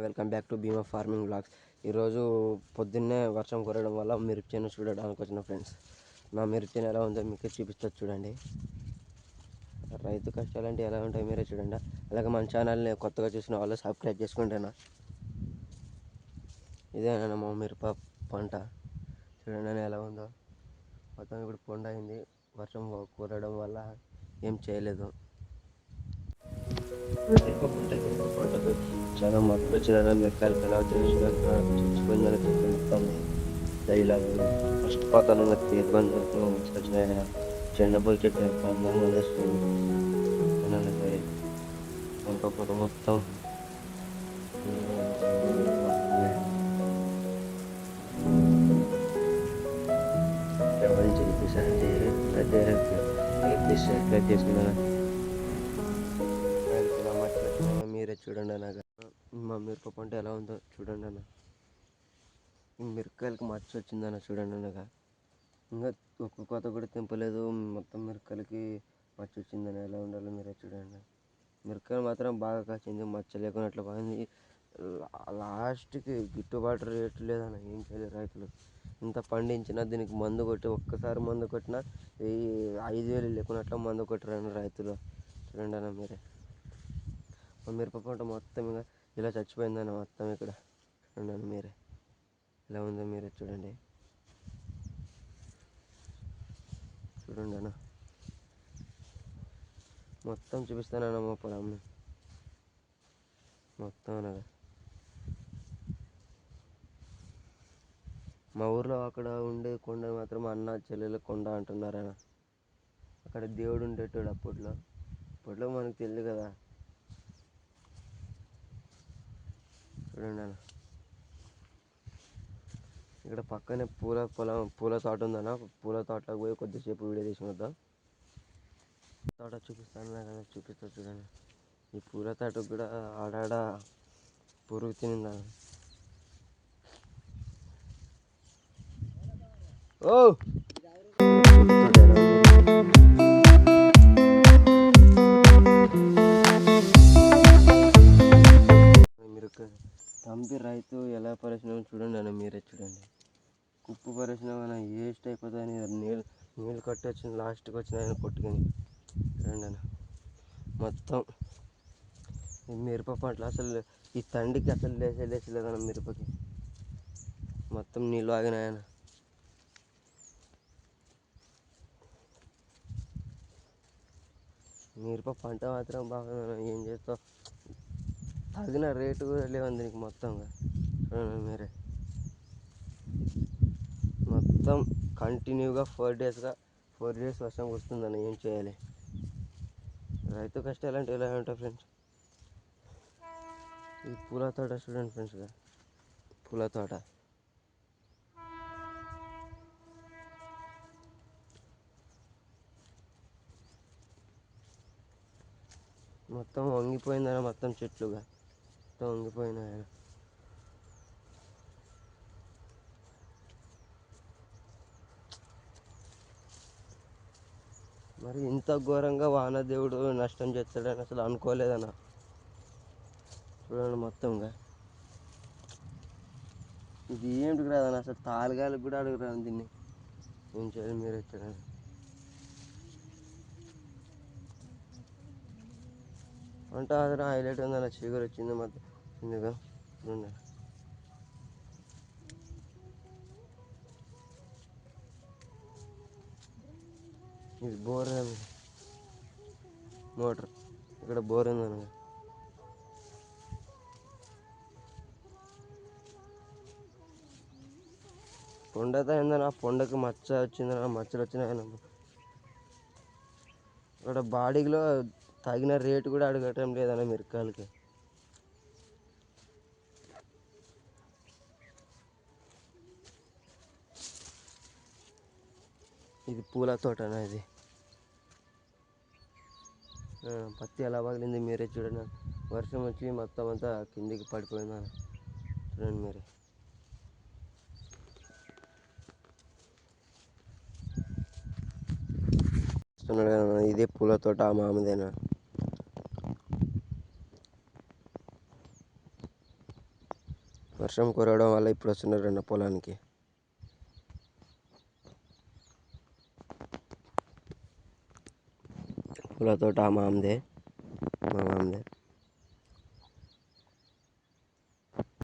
Welcome back to Bhima farming blogs. ఈరోజు పొద్దున్నే వర్షం కురవడం వల్ల మిరప చేను చూడడానికి వచ్చిన ఫ్రెండ్స్. నా మిరప చేను ఎలా ఉందో మీకు చూపిస్తా చూడండి. రైతు కష్టాలు అంటే ఎలా ఉంటాయి మీరే చూడండి. అలాగే మన ఛానల్ని కొత్తగా చూసిన వాళ్ళు సబ్స్క్రైబ్ చేసుకుంటేనా? ఇదేనా మా మిరప పంట. చూడండి ఎలా ఉందో. మొత్తం ఇప్పుడు పొండ అయింది. వర్షం కురవడం వల్ల ఏం చేయలేదు. చాలా మొత్తం వచ్చిన మిరకాయలు ఎలా చచ్చిపోయిందని చెప్తాం డైలాగ్ ఫస్ట్ నాకు ఇబ్బంది వచ్చిన చిన్న పోయి చెట్టు ఇంకొకటి మొత్తం ఎవరిని చెప్పేసారంటే పెద్ద ఎట్లా చేసుకున్నాను చూడండి అన్న మా మిరప పంట ఎలా ఉందో చూడండి అన్న. మిరకాయలకు మిరపకాయలకి మచ్చ వచ్చిందన్న చూడండి అన్నగా ఇంకా ఒక్క కోత కూడా తెంపలేదు మొత్తం మిరపకాయలకి మచ్చ వచ్చిందని ఎలా ఉండాలో మీరే చూడండి మిరపకాయలు మాత్రం బాగా కాసింది మచ్చ లేకున్నట్లు బాగుంది లాస్ట్కి గిట్టుబాటు రేటు లేదన్న ఏం చేయలేదు రైతులు. ఇంత పండించినా దీనికి మందు కొట్టి ఒక్కసారి మందు కొట్టినా ఐదు వేలు లేకున్నట్లు మందు కొట్టరని రైతులు. చూడండి అన్న మీరే. మా మిరప పంట మొత్తం ఇక ఇలా చచ్చిపోయిందన్న మొత్తం ఇక్కడ. చూడండి మీరే. ఎలా ఉందో మీరే చూడండి. చూడండి అన్న. మొత్తం చూపిస్తానన్న మా పొలం మొత్తం అనగా మా ఊర్లో అక్కడ ఉండే కొండ మాత్రం అన్న చెల్లెల కొండ అంటున్నారన్న అక్కడ దేవుడు ఉండేటోడు అప్పట్లో. అప్పట్లో మనకు తెలియదు కదా. చూడండి ఉండాలి. ఇక్కడ పక్కనే పూల పొలం పూల తోట ఉందన్న. పూల తోటలోకి పోయి కొద్దిసేపు వీడియో తీసి వద్దాం తోట చూపిస్తాను కదా చూపిస్తా చూడండి. ఈ పూల తోటకు కూడా ఆడాడ పురుగు తినిందా? ఓ! తంపి రైతు ఎలా పరిశ్రమ చూడండి అన్న మీరే చూడండి. కుప్పు పరిశ్రమ వేస్ట్ అయిపోతుంది నీళ్ళు నీళ్ళు కట్టొచ్చిన లాస్ట్కి వచ్చిన ఆయన కొట్టుకొని. చూడండి అన్న. మొత్తం ఈ మిరప పంటలు అసలు ఈ తండికి అసలు లేచే లేచలేదన్న మిరపకి. మొత్తం నీళ్ళు ఆగినాయన మిరప పంట మాత్రం బాగా ఏం చేస్తావు? తగిన రేటు కూడా లేవండి దీనికి మొత్తంగా. చూడండి మీరే. మొత్తం కంటిన్యూగా ఫోర్ డేస్గా ఫోర్ డేస్ వర్షం వస్తుందని ఏం చేయాలి? రైతు కష్టాలు అంటే ఎలా ఉంటాయి ఫ్రెండ్స్? ఈ పూల తోట చూడండి ఫ్రెండ్స్గా పూల తోట. మొత్తం వంగిపోయిందన్న మొత్తం చెట్లుగా. మొత్తం వంగిపోయినాయి మరి ఇంత ఘోరంగా వానదేవుడు నష్టం చేస్తాడని అసలు అనుకోలేదన్న. చూడండి మొత్తంగా. ఇది ఏంటికి రాదన్న? అసలు తాలుగాలకు కూడా అడుగురాను దీన్ని. ఏం చేయాలి మీరు వచ్చారని అంటే అది హైలైట్ ఉందన్న చీకరు వచ్చింది మొత్తం కిందగా చూడండి ఇది బోర్ మోటార్ ఇక్కడ బోర్ ఉందన్న పొండతో ఏందన్న పొండకి మచ్చ వచ్చిందన్న మచ్చలు వచ్చినాయన్న ఇక్కడ బాడీలో తగిన రేటు కూడా అడగటం లేదన్న మిరకాయలకి ఇది పూల తోట ఇది. పత్తి ఎలా పగిలింది మీరే చూడండి వర్షం వచ్చి మొత్తం అంతా కిందికి పడిపోయింది చూడండి మీరే. ఇదే పూల తోట ఆ మామదేనా వర్షం కురవడం వల్ల ఇప్పుడు వస్తున్నారన్న పొలానికి. పూల తోట మామదే మా మామదే